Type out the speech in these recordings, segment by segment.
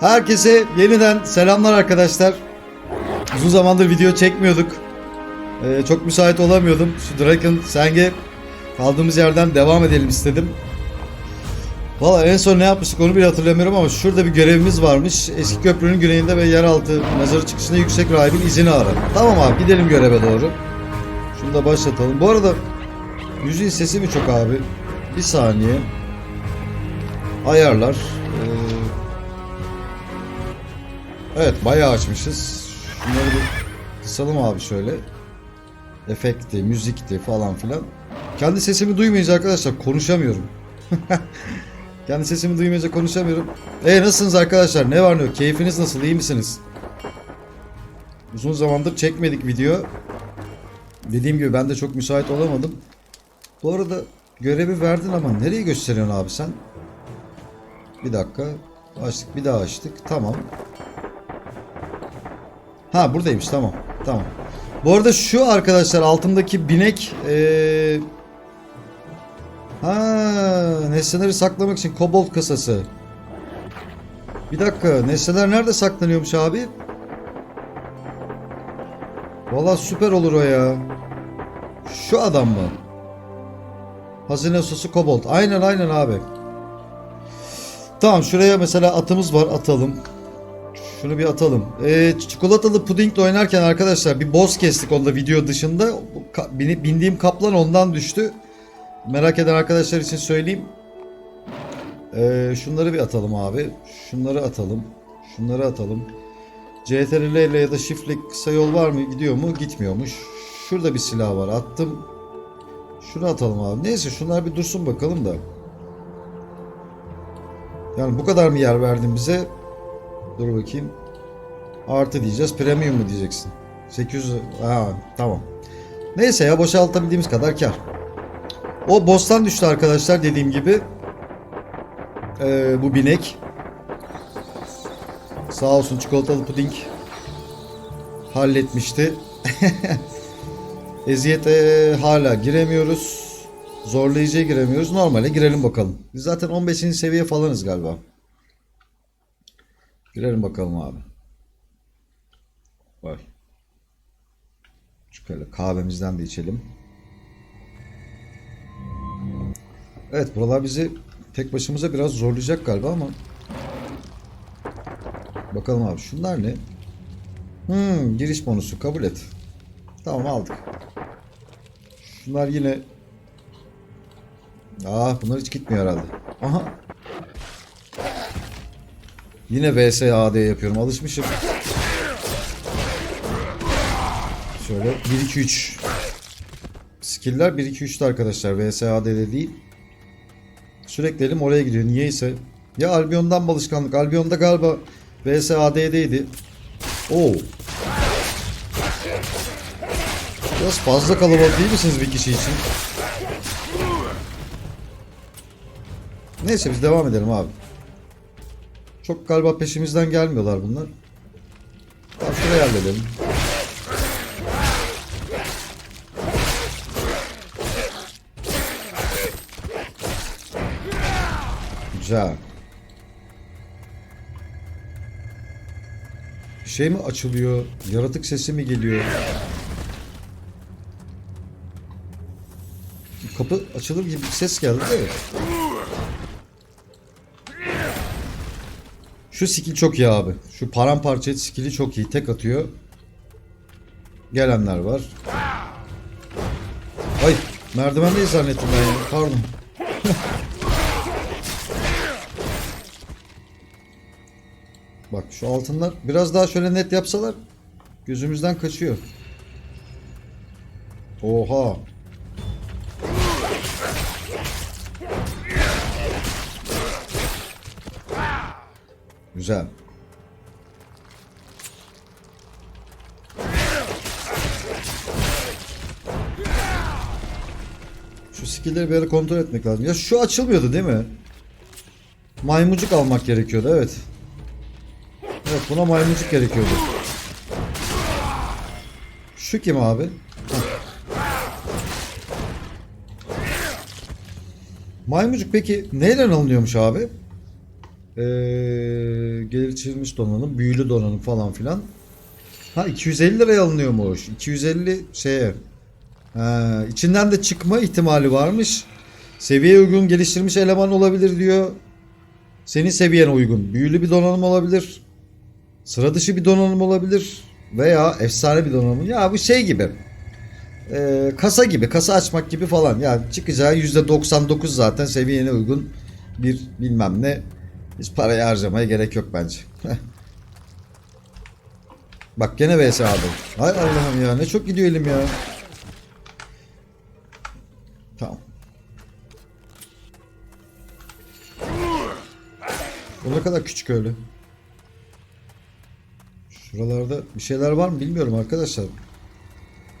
Herkese yeniden selamlar arkadaşlar. Uzun zamandır video çekmiyorduk. Ee, çok müsait olamıyordum. Şu Draken Seng'e kaldığımız yerden devam edelim istedim. Valla en son ne yapmıştık onu bile hatırlamıyorum ama şurada bir görevimiz varmış. Eski köprünün güneyinde ve yeraltı mezarı çıkışında yüksek rahibin izini ara. Tamam abi gidelim göreve doğru. Şunu da başlatalım. Bu arada müziğin sesi mi çok abi? Bir saniye. Ayarlar. Evet bayağı açmışız. Şunları bir kısalım abi şöyle. Efekti, müzikti falan filan. Kendi sesimi duymayınca arkadaşlar konuşamıyorum. Kendi sesimi duymayınca konuşamıyorum. E nasılsınız arkadaşlar? Ne var ne yok? Keyfiniz nasıl? İyi misiniz? Uzun zamandır çekmedik video. Dediğim gibi ben de çok müsait olamadım. Bu arada görevi verdin ama nereye gösteriyorsun abi sen? Bir dakika. Açtık bir daha açtık. Tamam. Ha buradaymış tamam. Tamam. Bu arada şu arkadaşlar altındaki binek ee... Ha nesneleri saklamak için kobolt kasası. Bir dakika nesneler nerede saklanıyormuş abi? Valla süper olur o ya. Şu adam mı? Hazine sosu kobolt. Aynen aynen abi. Tamam şuraya mesela atımız var atalım. Şunu bir atalım. Ee, çikolatalı pudingle oynarken arkadaşlar bir boss kestik onda video dışında. Bini- Bindiğim kaplan ondan düştü. Merak eden arkadaşlar için söyleyeyim. Ee, şunları bir atalım abi. Şunları atalım. Şunları atalım. CTRL ile ya da Shift ile kısa yol var mı? Gidiyor mu? Gitmiyormuş. Şurada bir silah var. Attım. Şunu atalım abi. Neyse şunlar bir dursun bakalım da. Yani bu kadar mı yer verdin bize? Dur bakayım. Artı diyeceğiz. Premium mu diyeceksin? 800 ha tamam. Neyse ya boşaltabildiğimiz kadar kar. O boss'tan düştü arkadaşlar dediğim gibi. Ee, bu binek. Sağ olsun çikolatalı puding halletmişti. Eziyete hala giremiyoruz. Zorlayıcıya giremiyoruz. Normale girelim bakalım. Biz zaten 15. seviye falanız galiba. Girelim bakalım abi. Vay. Şöyle kahvemizden de içelim. Evet buralar bizi tek başımıza biraz zorlayacak galiba ama. Bakalım abi şunlar ne? Hmm, giriş bonusu kabul et. Tamam aldık. Şunlar yine Ah bunlar hiç gitmiyor herhalde. Aha. Yine VS AD yapıyorum. Alışmışım. Şöyle 1 2 3. Skill'ler 1 2 3'te arkadaşlar. VS AD'de değil. Sürekli elim oraya gidiyor. Niyeyse. Ya Albion'dan balışkanlık. Albion'da galiba VS AD'deydi. Oo. Biraz fazla kalabalık değil misiniz bir kişi için? Neyse biz devam edelim abi. Çok galiba peşimizden gelmiyorlar bunlar. Tamam şurayı halledelim. Güzel. Şey mi açılıyor? Yaratık sesi mi geliyor? Kapı açılır gibi bir ses geldi değil mi? Şu skill çok iyi abi. Şu paramparça et skill'i çok iyi. Tek atıyor. Gelenler var. Ay merdivendeyiz zannettim ben ya. Pardon. Bak şu altınlar biraz daha şöyle net yapsalar gözümüzden kaçıyor. Oha. Güzel. Şu skill'leri ara kontrol etmek lazım. Ya şu açılmıyordu değil mi? Maymuncuk almak gerekiyordu evet. Evet buna maymuncuk gerekiyordu. Şu kim abi? Heh. Maymuncuk peki neyle alınıyormuş abi? Ee, geliştirilmiş donanım, büyülü donanım falan filan. Ha 250 liraya alınıyormuş. 250 şeye. Ha, içinden de çıkma ihtimali varmış. Seviyeye uygun geliştirilmiş eleman olabilir diyor. Senin seviyene uygun. Büyülü bir donanım olabilir. Sıra dışı bir donanım olabilir. Veya efsane bir donanım. Ya bu şey gibi. Ee, kasa gibi. Kasa açmak gibi falan. Yani çıkacağı %99 zaten seviyene uygun bir bilmem ne. Hiç parayı harcamaya gerek yok bence. Bak gene VS aldım. Hay Allah'ım ya ne çok gidiyor elim ya. Tamam. Bu ne kadar küçük öyle. Şuralarda bir şeyler var mı bilmiyorum arkadaşlar.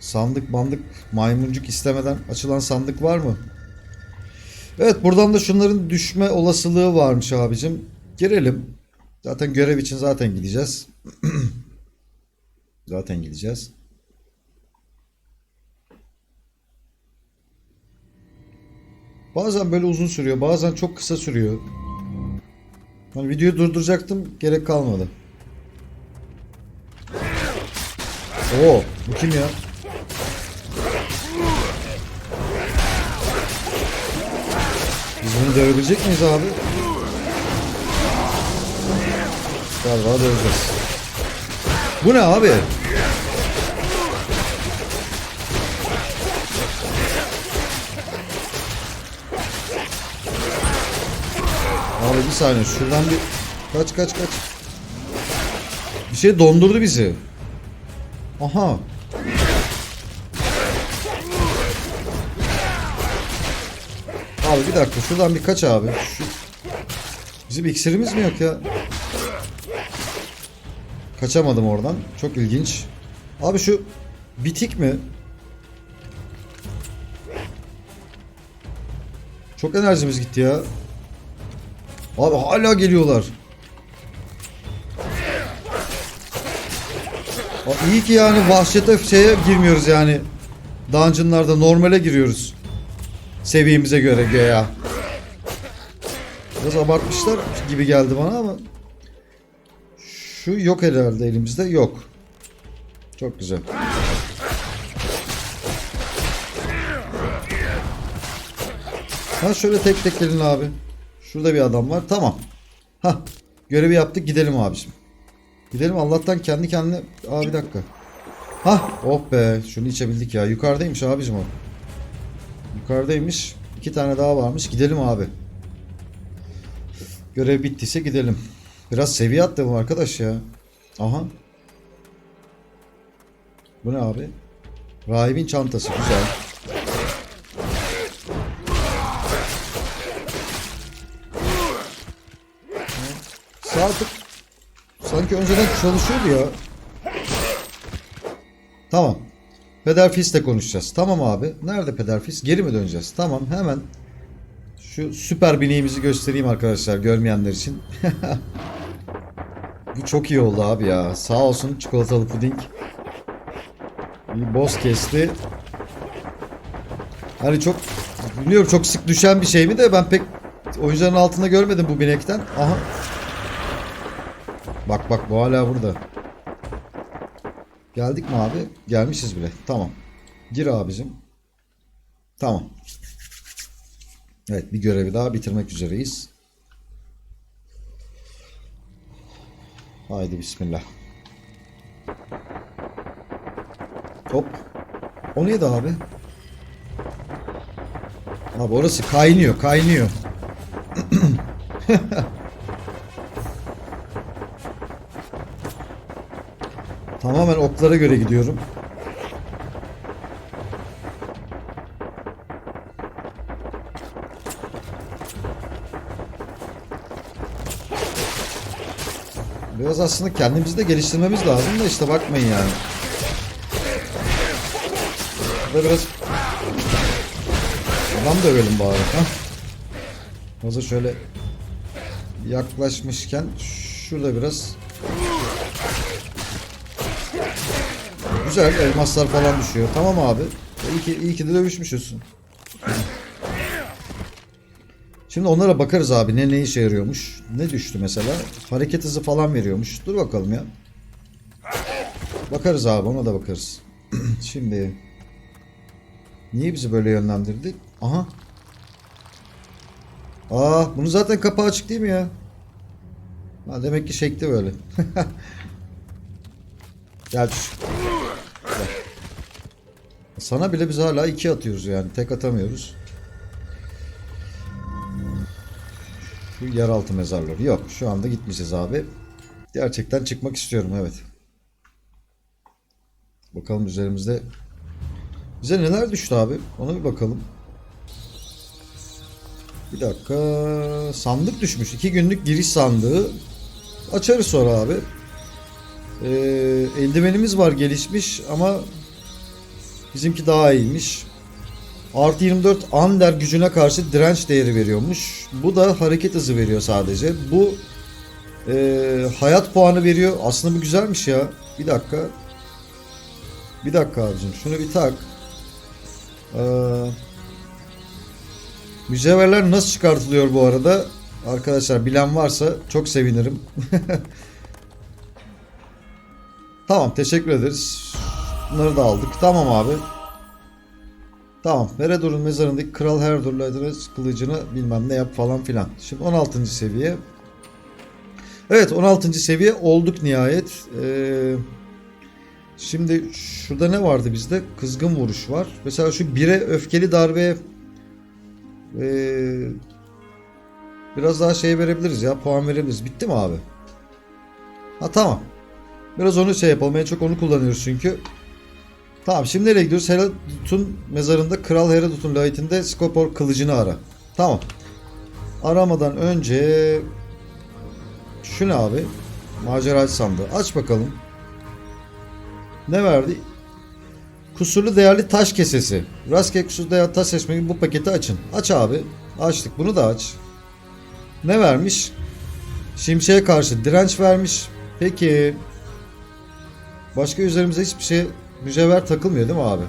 Sandık bandık maymuncuk istemeden açılan sandık var mı? Evet buradan da şunların düşme olasılığı varmış abicim. Girelim. Zaten görev için zaten gideceğiz. zaten gideceğiz. Bazen böyle uzun sürüyor, bazen çok kısa sürüyor. Hani videoyu durduracaktım, gerek kalmadı. Oo, bu kim ya? Biz bunu dövebilecek miyiz abi? Galiba döveceğiz. Bu ne abi? Abi bir saniye şuradan bir kaç kaç kaç. Bir şey dondurdu bizi. Aha. Abi bir dakika şuradan bir kaç abi. Şu... Bizim iksirimiz mi yok ya? Kaçamadım oradan. Çok ilginç. Abi şu bitik mi? Çok enerjimiz gitti ya. Abi hala geliyorlar. Abi iyi ki yani vahşete şeye girmiyoruz yani. Dungeon'larda normale giriyoruz. Seviyemize göre göya. Biraz abartmışlar gibi geldi bana ama. Şu yok herhalde elimizde. Yok. Çok güzel. Ha şöyle tek tek gelin abi. Şurada bir adam var. Tamam. Ha görevi yaptık gidelim abicim. Gidelim Allah'tan kendi kendine. Aa bir dakika. Ha oh be şunu içebildik ya. Yukarıdaymış abicim o. Yukarıdaymış. İki tane daha varmış. Gidelim abi. Görev bittiyse gidelim. Biraz seviye bu arkadaş ya. Aha. Bu ne abi? Rahibin çantası güzel. Sağ sanki önceden çalışıyordu ya. Tamam. Pederfis'le konuşacağız. Tamam abi. Nerede Pederfis? Geri mi döneceğiz? Tamam hemen şu süper bineğimizi göstereyim arkadaşlar görmeyenler için. Bu çok iyi oldu abi ya. Sağ olsun çikolatalı puding. Bir boss kesti. Hani çok biliyorum çok sık düşen bir şey mi de ben pek oyuncuların altında görmedim bu binekten. Aha. Bak bak bu hala burada. Geldik mi abi? Gelmişiz bile. Tamam. Gir abicim. Tamam. Evet bir görevi daha bitirmek üzereyiz. Haydi bismillah. Hop. O neydi abi? Abi orası kaynıyor kaynıyor. Tamamen oklara göre gidiyorum. Biraz aslında kendimizi de geliştirmemiz lazım da işte bakmayın yani. Burada biraz adam dövelim bari. Ha? Hazır şöyle yaklaşmışken şurada biraz Güzel elmaslar falan düşüyor. Tamam abi. İyi ki, iyi ki de dövüşmüşüz. Şimdi onlara bakarız abi ne ne işe yarıyormuş. Ne düştü mesela? Hareket hızı falan veriyormuş. Dur bakalım ya. Bakarız abi ona da bakarız. Şimdi niye bizi böyle yönlendirdi? Aha. Aa bunu zaten kapağı açık değil mi ya? Ha, demek ki şekli böyle. Gel. Sana bile biz hala iki atıyoruz yani. Tek atamıyoruz. Şu yeraltı mezarları. Yok şu anda gitmeyeceğiz abi. Gerçekten çıkmak istiyorum evet. Bakalım üzerimizde bize neler düştü abi? Ona bir bakalım. Bir dakika. Sandık düşmüş. İki günlük giriş sandığı. Açarız sonra abi. Ee, eldivenimiz var gelişmiş ama bizimki daha iyiymiş. Artı 24 Ander gücüne karşı direnç değeri veriyormuş. Bu da hareket hızı veriyor sadece. Bu e, hayat puanı veriyor. Aslında bu güzelmiş ya. Bir dakika. Bir dakika abicim. Şunu bir tak. Ee, mücevherler nasıl çıkartılıyor bu arada? Arkadaşlar bilen varsa çok sevinirim. tamam teşekkür ederiz. Bunları da aldık. Tamam abi. Tamam. Meredor'un mezarındaki Kral Herdor'la kılıcını bilmem ne yap falan filan. Şimdi 16. seviye. Evet 16. seviye olduk nihayet. Ee, şimdi şurada ne vardı bizde? Kızgın vuruş var. Mesela şu 1'e öfkeli darbe ee, biraz daha şey verebiliriz ya. Puan verebiliriz. Bitti mi abi? Ha tamam. Biraz onu şey yapalım. En çok onu kullanıyoruz çünkü. Tamam şimdi nereye gidiyoruz? Herodot'un mezarında Kral Herodot'un layitinde Skopor kılıcını ara. Tamam. Aramadan önce şu ne abi? Maceracı sandığı. Aç bakalım. Ne verdi? Kusurlu değerli taş kesesi. Rastgele kusurlu değerli taş için bu paketi açın. Aç abi. Açtık. Bunu da aç. Ne vermiş? Şimşeğe karşı direnç vermiş. Peki. Başka üzerimize hiçbir şey mücevher takılmıyor değil mi abi?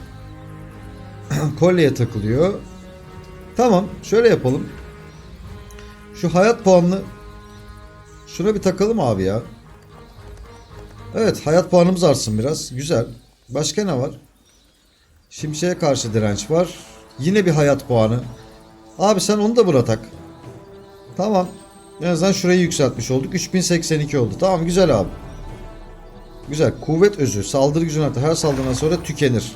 Kolyeye takılıyor. Tamam. Şöyle yapalım. Şu hayat puanını şuna bir takalım abi ya. Evet hayat puanımız artsın biraz. Güzel. Başka ne var? Şimşeğe karşı direnç var. Yine bir hayat puanı. Abi sen onu da buna tak. Tamam. En azından şurayı yükseltmiş olduk. 3082 oldu. Tamam güzel abi. Güzel. Kuvvet özü. Saldırı gücünü artır. Her saldırıdan sonra tükenir.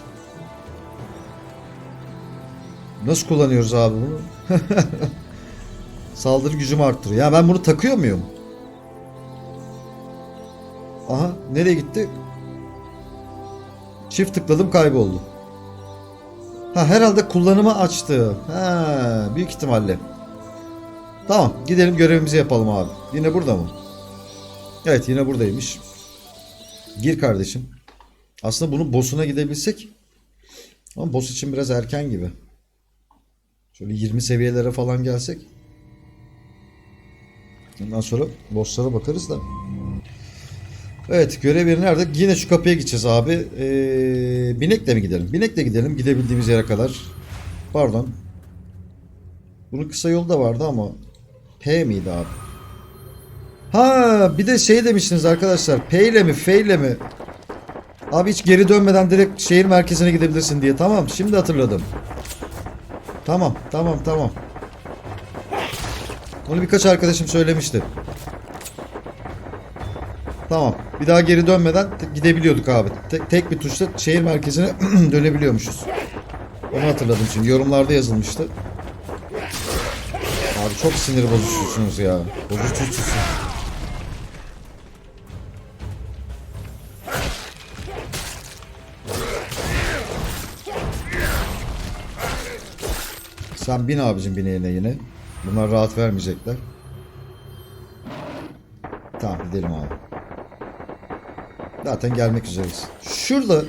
Nasıl kullanıyoruz abi bunu? Saldırı gücümü arttırıyor. Ya ben bunu takıyor muyum? Aha nereye gitti? Çift tıkladım kayboldu. Ha herhalde kullanımı açtı. Ha büyük ihtimalle. Tamam gidelim görevimizi yapalım abi. Yine burada mı? Evet yine buradaymış. Gir kardeşim. Aslında bunun boss'una gidebilsek. Ama boss için biraz erken gibi. Şöyle 20 seviyelere falan gelsek. Ondan sonra boss'lara bakarız da. Evet görev yeri nerede? Yine şu kapıya gideceğiz abi. Ee, binekle mi gidelim? Binekle gidelim gidebildiğimiz yere kadar. Pardon. Bunun kısa yolu da vardı ama P miydi abi? Ha bir de şey demiştiniz arkadaşlar. P ile mi F ile mi? Abi hiç geri dönmeden direkt şehir merkezine gidebilirsin diye. Tamam şimdi hatırladım. Tamam tamam tamam. Onu birkaç arkadaşım söylemişti. Tamam. Bir daha geri dönmeden gidebiliyorduk abi. Tek, tek bir tuşla şehir merkezine dönebiliyormuşuz. Onu hatırladım şimdi. Yorumlarda yazılmıştı. Abi çok sinir bozucusunuz ya. Bozucusunuz. Sen bin abicim bineğine yine. Bunlar rahat vermeyecekler. Tamam gidelim abi. Zaten gelmek üzereyiz. Şurada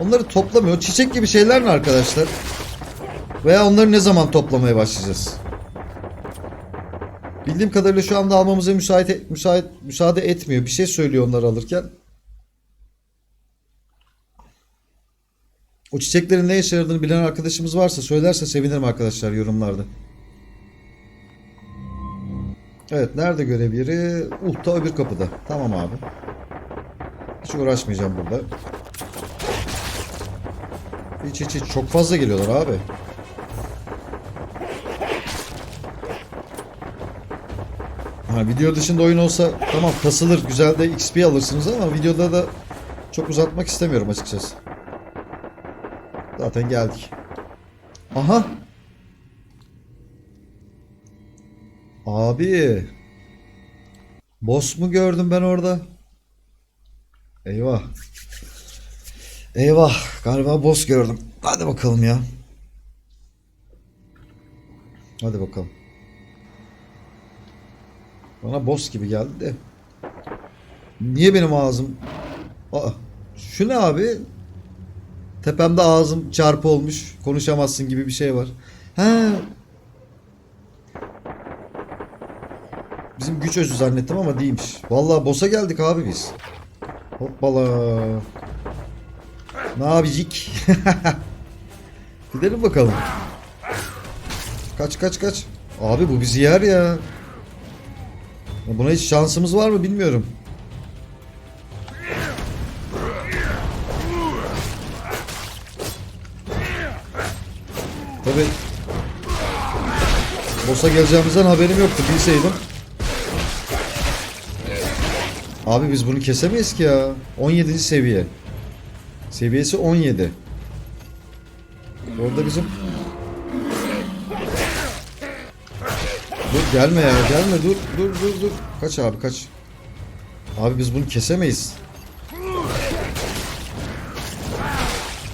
onları toplamıyor. Çiçek gibi şeyler mi arkadaşlar? Veya onları ne zaman toplamaya başlayacağız? Bildiğim kadarıyla şu anda almamıza müsait, müsait müsaade etmiyor. Bir şey söylüyor onları alırken. O çiçeklerin ne işe yaradığını bilen arkadaşımız varsa söylerse sevinirim arkadaşlar yorumlarda. Evet nerede görev yeri? Uhta öbür kapıda. Tamam abi. Hiç uğraşmayacağım burada. Hiç hiç hiç çok fazla geliyorlar abi. Ha, video dışında oyun olsa tamam kasılır güzel de XP alırsınız ama videoda da çok uzatmak istemiyorum açıkçası. Zaten geldik. Aha. Abi. Boss mu gördüm ben orada? Eyvah. Eyvah. Galiba boss gördüm. Hadi bakalım ya. Hadi bakalım. Bana boss gibi geldi de. Niye benim ağzım... Aa, şu ne abi? Tepemde ağzım çarpı olmuş. Konuşamazsın gibi bir şey var. He. Bizim güç özü zannettim ama değilmiş. Vallahi boss'a geldik abi biz. Hoppala. Ne yapacak? Gidelim bakalım. Kaç kaç kaç. Abi bu bizi yer. Ya Buna hiç şansımız var mı bilmiyorum. Tabi Boss'a geleceğimizden haberim yoktu bilseydim. Abi biz bunu kesemeyiz ki ya. 17. seviye. Seviyesi 17. Orada bizim Dur gelme ya gelme dur dur dur dur. Kaç abi kaç. Abi biz bunu kesemeyiz.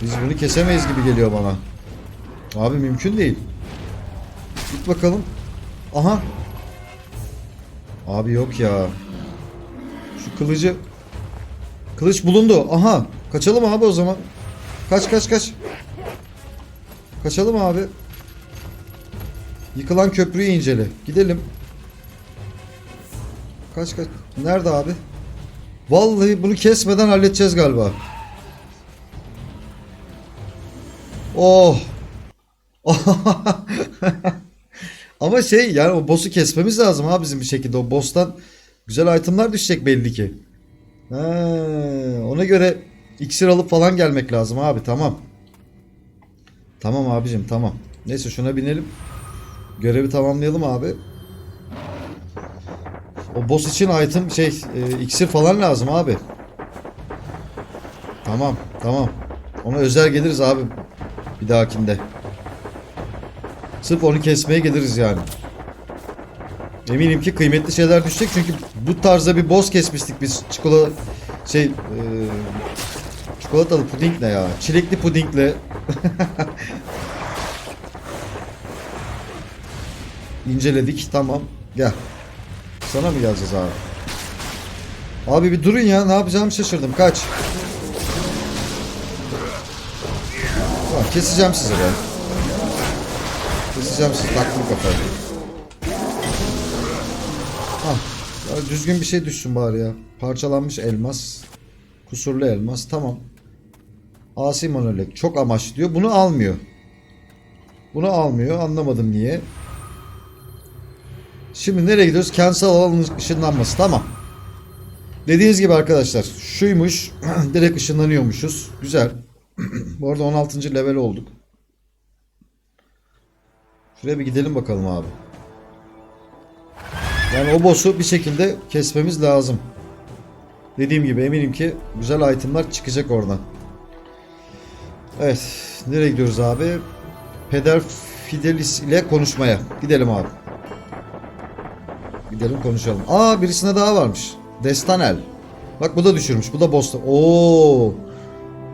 Biz bunu kesemeyiz gibi geliyor bana. Abi mümkün değil. Git bakalım. Aha. Abi yok ya. Şu kılıcı. Kılıç bulundu. Aha. Kaçalım abi o zaman. Kaç kaç kaç. Kaçalım abi. Yıkılan köprüyü incele. Gidelim. Kaç kaç. Nerede abi? Vallahi bunu kesmeden halledeceğiz galiba. Oh. Ama şey yani o boss'u kesmemiz lazım ha bizim bir şekilde. O boss'tan güzel itemlar düşecek belli ki. Ha, ona göre iksir alıp falan gelmek lazım abi tamam. Tamam abicim tamam. Neyse şuna binelim. Görevi tamamlayalım abi. O boss için item şey e, iksir falan lazım abi. Tamam tamam. Ona özel geliriz abi. Bir dahakinde. Sırf onu kesmeye geliriz yani. Eminim ki kıymetli şeyler düşecek çünkü bu tarzda bir boss kesmiştik biz. Çikolata şey e, çikolatalı puding ne ya? Çilekli pudingle. İnceledik tamam. Gel. Sana mı geleceğiz abi? Abi bir durun ya ne yapacağımı şaşırdım. Kaç. Tamam, keseceğim sizi ben. Keseceğim sizi taktım kafayı. Ya düzgün bir şey düşsün bari ya. Parçalanmış elmas. Kusurlu elmas. Tamam. Asi monolek. Çok amaç diyor. Bunu almıyor. Bunu almıyor. Anlamadım niye. Şimdi nereye gidiyoruz? Kentsel alan ışınlanması. Tamam. Dediğiniz gibi arkadaşlar. Şuymuş. direkt ışınlanıyormuşuz. Güzel. Bu arada 16. level olduk. Şuraya bir gidelim bakalım abi. Yani o boss'u bir şekilde kesmemiz lazım. Dediğim gibi eminim ki güzel itemlar çıkacak oradan. Evet. Nereye gidiyoruz abi? Peder Fidelis ile konuşmaya. Gidelim abi. Gidelim konuşalım. Aa birisine daha varmış. Destanel. Bak bu da düşürmüş. Bu da boss'ta. Oo.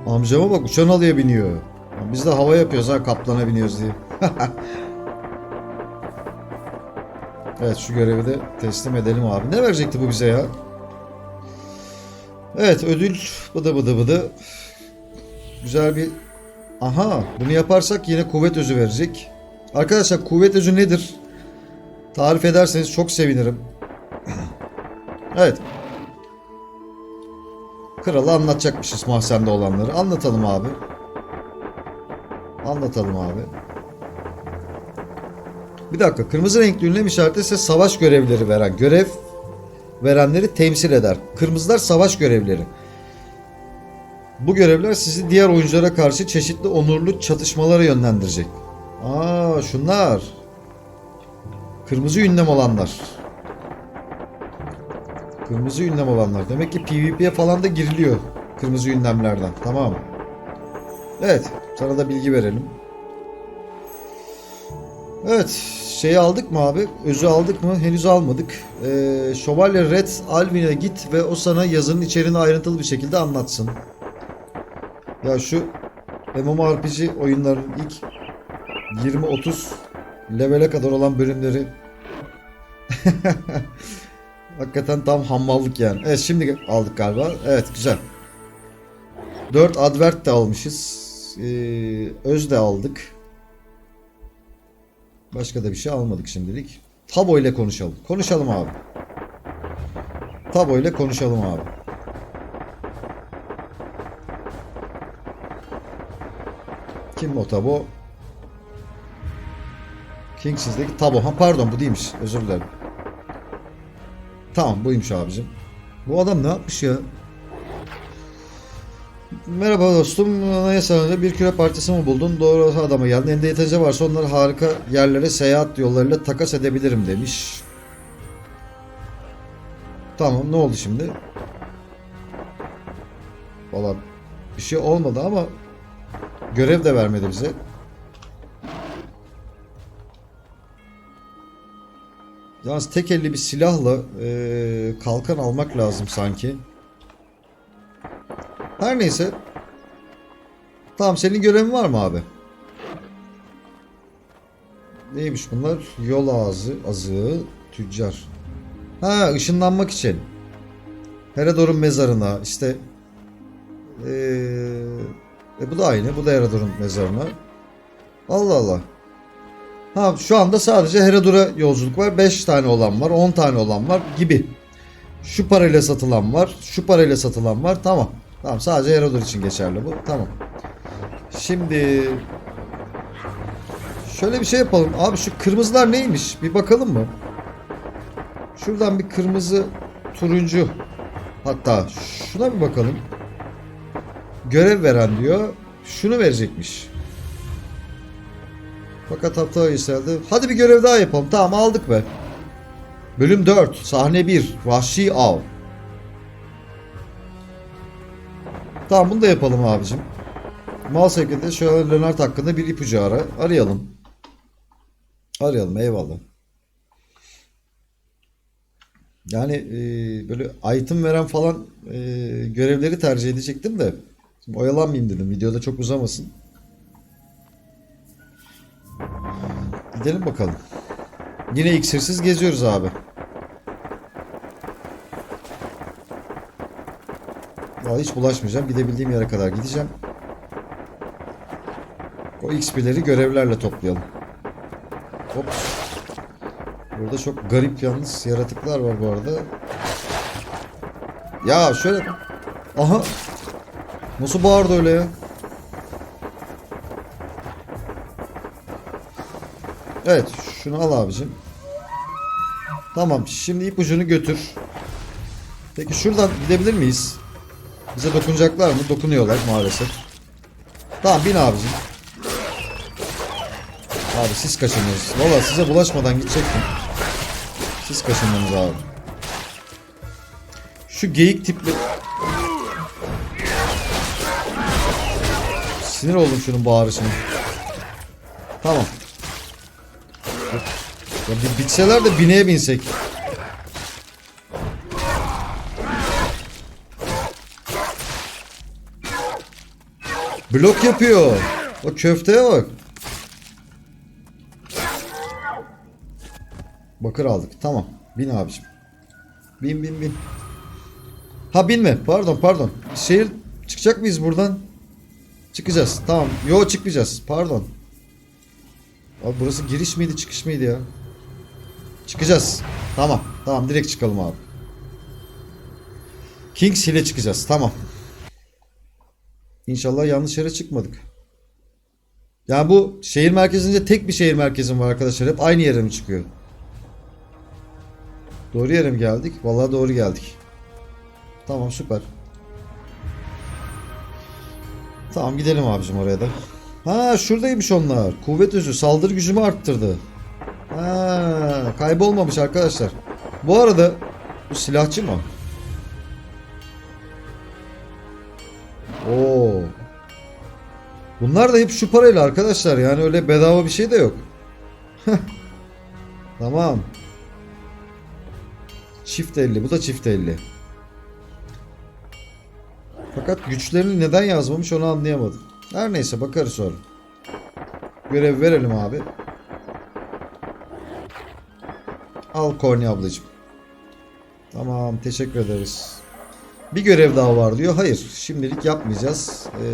Amcama bak uçan alıya biniyor. Biz de hava yapıyoruz ha kaplana biniyoruz diye. evet şu görevi de teslim edelim abi. Ne verecekti bu bize ya? Evet ödül bıdı bıdı bıdı. Güzel bir... Aha bunu yaparsak yine kuvvet özü verecek. Arkadaşlar kuvvet özü nedir? Tarif ederseniz çok sevinirim. evet. Kralı anlatacakmışız mahzende olanları. Anlatalım abi. Anlatalım abi. Bir dakika. Kırmızı renkli ünlem işareti ise savaş görevleri veren. Görev verenleri temsil eder. Kırmızılar savaş görevleri. Bu görevler sizi diğer oyunculara karşı çeşitli onurlu çatışmalara yönlendirecek. Aa şunlar. Kırmızı ünlem olanlar. Kırmızı ünlem olanlar. Demek ki PvP'ye falan da giriliyor. Kırmızı ünlemlerden. Tamam. Evet. Sana da bilgi verelim. Evet. Şeyi aldık mı abi? Özü aldık mı? Henüz almadık. Ee, Şövalye Red Alvin'e git ve o sana yazının içeriğini ayrıntılı bir şekilde anlatsın. Ya şu MMORPG oyunların ilk 20-30 levele kadar olan bölümleri hakikaten tam hammallık yani. Evet şimdi aldık galiba. Evet güzel. 4 advert de almışız. Ee, öz de aldık. Başka da bir şey almadık şimdilik. Tabo ile konuşalım. Konuşalım abi. Tabo ile konuşalım abi. Kim o Tabo? Kings'deki Tabo. Ha pardon bu değilmiş. Özür dilerim. Tamam buymuş abicim. Bu adam ne yapmış ya? Merhaba dostum. Anayasanında bir küre partisi mi buldun? Doğru adama geldin. Elinde yeterince varsa onları harika yerlere seyahat yollarıyla takas edebilirim demiş. Tamam ne oldu şimdi? Valla bir şey olmadı ama görev de vermedi bize. Yalnız tek elli bir silahla eee, kalkan almak lazım sanki. Her neyse. Tamam senin görevin var mı abi? Neymiş bunlar? Yol ağzı, azığı, tüccar. Ha ışınlanmak için. Herodor'un mezarına işte eee, e, bu da aynı. Bu da Herodor'un mezarına. Allah Allah. Ha şu anda sadece Herodor'a yolculuk var. 5 tane olan var. 10 tane olan var gibi. Şu parayla satılan var. Şu parayla satılan var. Tamam. Tamam sadece Herodor için geçerli bu. Tamam. Şimdi şöyle bir şey yapalım. Abi şu kırmızılar neymiş? Bir bakalım mı? Şuradan bir kırmızı turuncu hatta şuna bir bakalım. Görev veren diyor. Şunu verecekmiş. Fakat hata yükseldi. Hadi bir görev daha yapalım. Tamam aldık be. Bölüm 4. Sahne 1. Vahşi Av. Tamam bunu da yapalım abicim. Mal sevkinde şu an Leonard hakkında bir ipucu ara. Arayalım. Arayalım eyvallah. Yani e, böyle item veren falan e, görevleri tercih edecektim de. Şimdi oyalanmayayım dedim. Videoda çok uzamasın. Gidelim bakalım. Yine iksirsiz geziyoruz abi. Vallahi hiç bulaşmayacağım. Gidebildiğim yere kadar gideceğim. O XP'leri görevlerle toplayalım. Hop. Burada çok garip yalnız yaratıklar var bu arada. Ya şöyle... Aha! Nasıl bağırdı öyle ya? Evet şunu al abicim. Tamam şimdi ipucunu götür. Peki şuradan gidebilir miyiz? Bize dokunacaklar mı? Dokunuyorlar maalesef. Tamam bin abicim. Abi siz kaçınıyorsunuz. Valla size bulaşmadan gidecektim. Siz kaçındınız abi. Şu geyik tipli... Sinir oldum şunun bağırışına. Tamam. Ya bir bitseler de bineye binsek. Blok yapıyor. O köfteye bak. Bakır aldık. Tamam. Bin abicim. Bin bin bin. Ha binme. Pardon pardon. Şehir çıkacak mıyız buradan? Çıkacağız. Tamam. Yo çıkmayacağız. Pardon. Abi burası giriş miydi çıkış mıydı ya? Çıkacağız. Tamam. Tamam direkt çıkalım abi. Kings ile çıkacağız. Tamam. İnşallah yanlış yere çıkmadık. Yani bu şehir merkezinde tek bir şehir merkezim var arkadaşlar. Hep aynı yere mi çıkıyor? Doğru yere mi geldik? Vallahi doğru geldik. Tamam süper. Tamam gidelim abicim oraya da. Ha şuradaymış onlar. Kuvvet özü saldırı gücümü arttırdı. Ha kaybolmamış arkadaşlar. Bu arada bu silahçı mı? Bunlar da hep şu parayla arkadaşlar yani öyle bedava bir şey de yok. tamam. Çift 50 bu da çift 50. Fakat güçlerini neden yazmamış onu anlayamadım. Her neyse bakarız sonra. Görev verelim abi. Al Korni ablacığım. Tamam teşekkür ederiz. Bir görev daha var diyor. Hayır şimdilik yapmayacağız. Ee,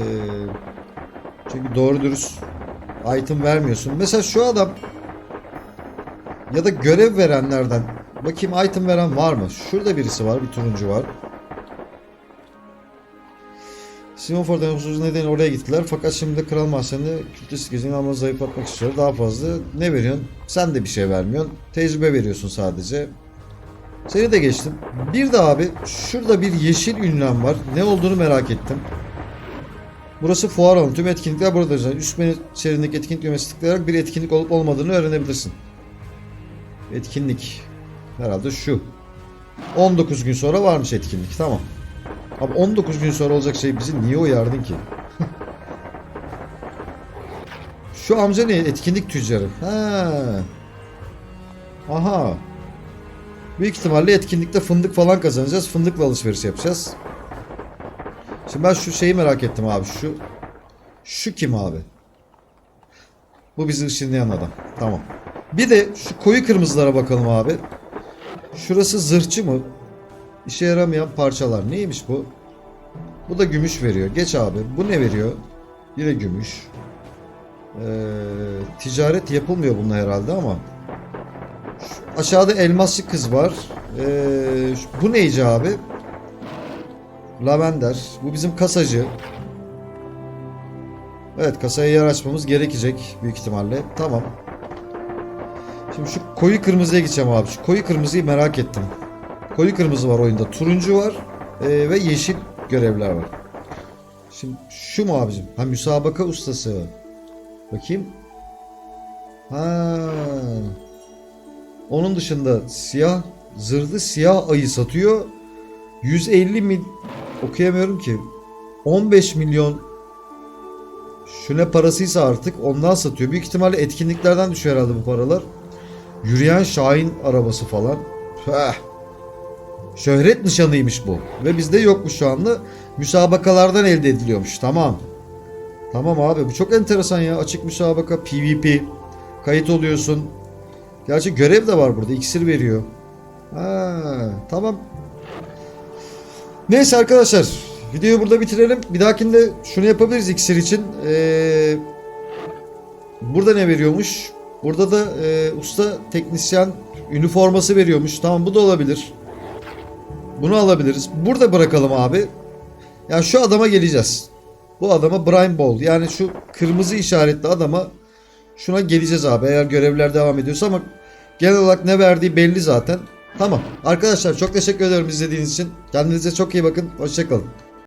çünkü doğru dürüst item vermiyorsun. Mesela şu adam ya da görev verenlerden bakayım item veren var mı? Şurada birisi var. Bir turuncu var. Simon Ford'un huzursuz nedeni oraya gittiler. Fakat şimdi de Kral Mahzeni'nde kültürist gezini ama zayıflatmak istiyor. Daha fazla ne veriyorsun? Sen de bir şey vermiyorsun. Tecrübe veriyorsun sadece. Seni de geçtim. Bir de abi şurada bir yeşil ünlem var. Ne olduğunu merak ettim. Burası fuar alanı. Tüm etkinlikler burada düzenlenir. Üst menü içerisindeki etkinlik düğmesi bir etkinlik olup olmadığını öğrenebilirsin. Etkinlik. Herhalde şu. 19 gün sonra varmış etkinlik. Tamam. Abi 19 gün sonra olacak şey bizi niye uyardın ki? Şu amca ne? Etkinlik tüccarı. Ha. Aha. Büyük ihtimalle etkinlikte fındık falan kazanacağız. Fındıkla alışveriş yapacağız. Şimdi ben şu şeyi merak ettim abi. Şu şu kim abi? Bu bizi ışınlayan adam. Tamam. Bir de şu koyu kırmızılara bakalım abi. Şurası zırhçı mı? İşe yaramayan parçalar. Neymiş bu? Bu da gümüş veriyor. Geç abi. Bu ne veriyor? Yine gümüş. Ee, ticaret yapılmıyor bununla herhalde ama. Şu aşağıda elmasçı kız var. Ee, bu neyci abi? Lavender. Bu bizim kasacı. Evet kasaya yer açmamız gerekecek büyük ihtimalle. Tamam. Şimdi şu koyu kırmızıya gideceğim abi. Şu koyu kırmızıyı merak ettim. Koyu kırmızı var oyunda. Turuncu var. ee, ve yeşil görevler var. Şimdi şu mu abicim? Ha müsabaka ustası. Bakayım. Ha. Onun dışında siyah zırhlı siyah ayı satıyor. 150 mil okuyamıyorum ki. 15 milyon şu ne parasıysa artık ondan satıyor. Büyük ihtimalle etkinliklerden düşüyor herhalde bu paralar. Yürüyen Şahin arabası falan. Heh. Şöhret nişanıymış bu. Ve bizde yokmuş şu anda. Müsabakalardan elde ediliyormuş. Tamam. Tamam abi bu çok enteresan ya. Açık müsabaka, PvP. Kayıt oluyorsun. Gerçi görev de var burada. İksir veriyor. Ha, tamam. Neyse arkadaşlar. Videoyu burada bitirelim. Bir dahakinde şunu yapabiliriz iksir için. Ee, burada ne veriyormuş? Burada da e, usta teknisyen üniforması veriyormuş. Tamam bu da olabilir. Bunu alabiliriz. Burada bırakalım abi. Yani şu adama geleceğiz. Bu adama Brian Ball. Yani şu kırmızı işaretli adama şuna geleceğiz abi. Eğer görevler devam ediyorsa ama genel olarak ne verdiği belli zaten. Tamam. Arkadaşlar çok teşekkür ederim izlediğiniz için. Kendinize çok iyi bakın. Hoşçakalın.